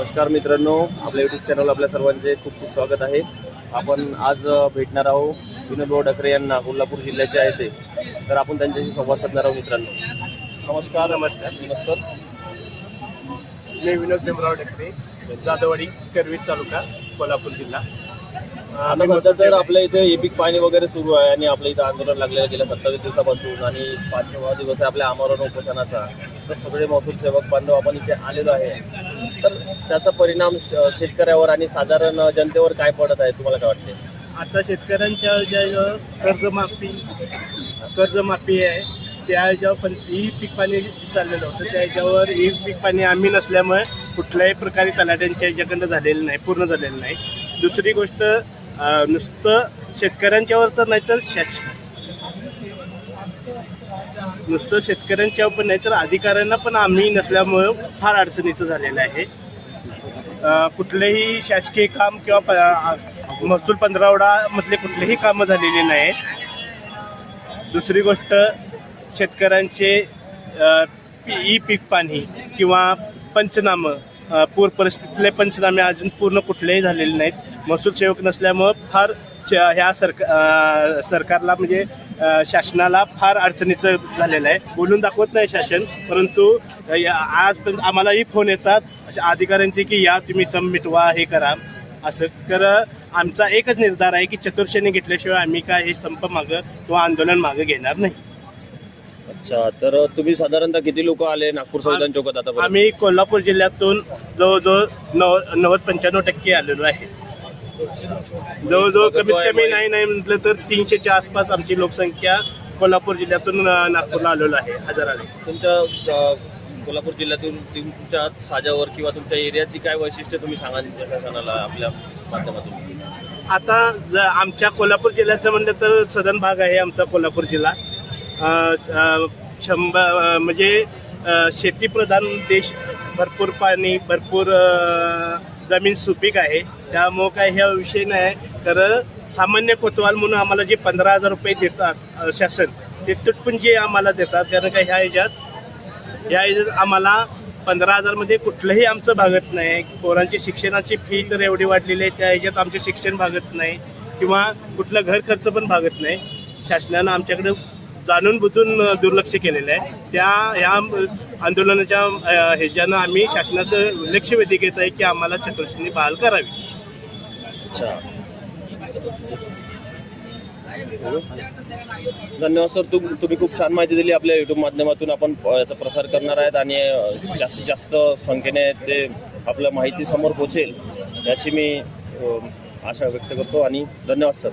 नमस्कार मित्रांनो आपल्या युट्यूब चॅनल आपल्या सर्वांचे खूप खूप स्वागत आहे. आपण आज भेटणार आहोत विनोद भाऊ डकरे यांना कोल्हापूर जिल्ह्याचे आहे ते. तर आपण त्यांच्याशी संवाद साधणार आहोत मित्रांनो. नमस्कार नमस्कार नमस्कार. मी विनोद भीमराव ढकरे जाधववाडी करवीर तालुका कोल्हापूर जिल्हा. आता सध्या तर आपल्या इथे हे पीक पाणी वगैरे सुरू आहे आणि आपल्या इथं आंदोलन लागलेलं गेल्या सत्तावीस दिवसापासून आणि पाचवा दिवस आहे आपल्या आमरण उपोषणाचा. तर सगळे महसूल सेवक बांधव आपण इथे आलेलो आहे. तर त्याचा परिणाम शेतकऱ्यावर आणि साधारण जनतेवर काय पडत आहे तुम्हाला काय वाटते आता शेतकऱ्यांच्या ज्या कर्जमाफी कर्जमाफी आहे त्या ह्याच्यावर पण ही पीक पाणी चाललेलं होतं त्या ह्याच्यावर ही पीक पाणी आम्ही नसल्यामुळे कुठल्याही प्रकारे तलाट्यांच्या ह्याच्याकडनं झालेलं नाही पूर्ण झालेलं नाही. दुसरी गोष्ट अं, नुसतं शेतकऱ्यांच्यावर तर नाही तर शास नुसतं शेतकऱ्यांच्यावर पण नाही तर अधिकाऱ्यांना पण आम्ही नसल्यामुळं फार अडचणीचं झालेलं आहे. कुठलेही शासकीय काम किंवा प- महसूल पंधरावडा मधले कुठलेही कामं झालेली नाही. दुसरी गोष्ट शेतकऱ्यांचे ई पीक पाणी किंवा पंचनामं पूर परिस्थितीतले पंचनामे अजून पूर्ण कुठलेही झालेले नाहीत. महसूल सेवक नसल्यामुळं फार श- ह्या सरकार सरकारला म्हणजे शासनाला फार अडचणीचं झालेलं आहे. बोलून दाखवत नाही शासन परंतु आजपर्यंत आम्हालाही फोन येतात. अधिकाऱ्यांचे की या तुम्ही सम मिटवा हे करा. असं. तर आमचा एकच निर्धार आहे की चतुर्श्रेणी घेतल्याशिवाय आम्ही काय हे संप मागं किंवा आंदोलन मागं घेणार नाही. अच्छा तर तुम्ही साधारणतः किती लोक आले नागपूर संविधान चौकात आता आम्ही कोल्हापूर जिल्ह्यातून जवळजवळ नव नव्वद पंच्याण्णव टक्के आलेलो आहे. जवळजवळ कमीत कमी नाही नाही म्हटलं तर तीनशेच्या आसपास आमची लोकसंख्या कोल्हापूर जिल्ह्यातून नागपूरला आलेलो आहे हजाराने तुमच्या कोल्हापूर जिल्ह्यातून तुमच्या साजावर किंवा तुमच्या एरियाची काय वैशिष्ट्य तुम्ही सांगा प्रशासनाला आपल्या माध्यमातून? आता ज आमच्या कोल्हापूर जिल्ह्याचं म्हणलं तर सदन भाग आहे आमचा कोल्हापूर जिल्हा. शंभर म्हणजे शेतीप्रधान देश भरपूर पाणी भरपूर जमीन सुपीक आहे. त्यामुळं काय ह्या विषय नाही. तर सामान्य कोतवाल म्हणून आम्हाला जे पंधरा हजार रुपये देतात शासन ते जे आम्हाला देतात कारण का ह्या ह्याच्यात ह्या ह्याच्यात आम्हाला पंधरा हजारमध्ये कुठलंही आमचं भागत नाही. पोरांची शिक्षणाची फी तर एवढी वाढलेली आहे त्या ह्याच्यात आमचे शिक्षण भागत नाही किंवा कुठलं घर खर्च पण भागत नाही. शासनानं आमच्याकडे जाणून बुजून दुर्लक्ष केलेलं आहे. त्या ह्या आंदोलनाच्या ह्याच्यानं आम्ही शासनाचं लक्ष वेधी घेत आहे की आम्हाला चतुर्श्रेणी बहाल करावी. अच्छा. धन्यवाद सर. तुम तुम्ही खूप छान माहिती दिली. आपल्या युट्यूब माध्यमातून आपण याचा प्रसार करणार आहेत आणि जास्तीत जास्त संख्येने ते आपल्या माहिती समोर पोचेल याची मी आशा व्यक्त करतो. आणि धन्यवाद सर.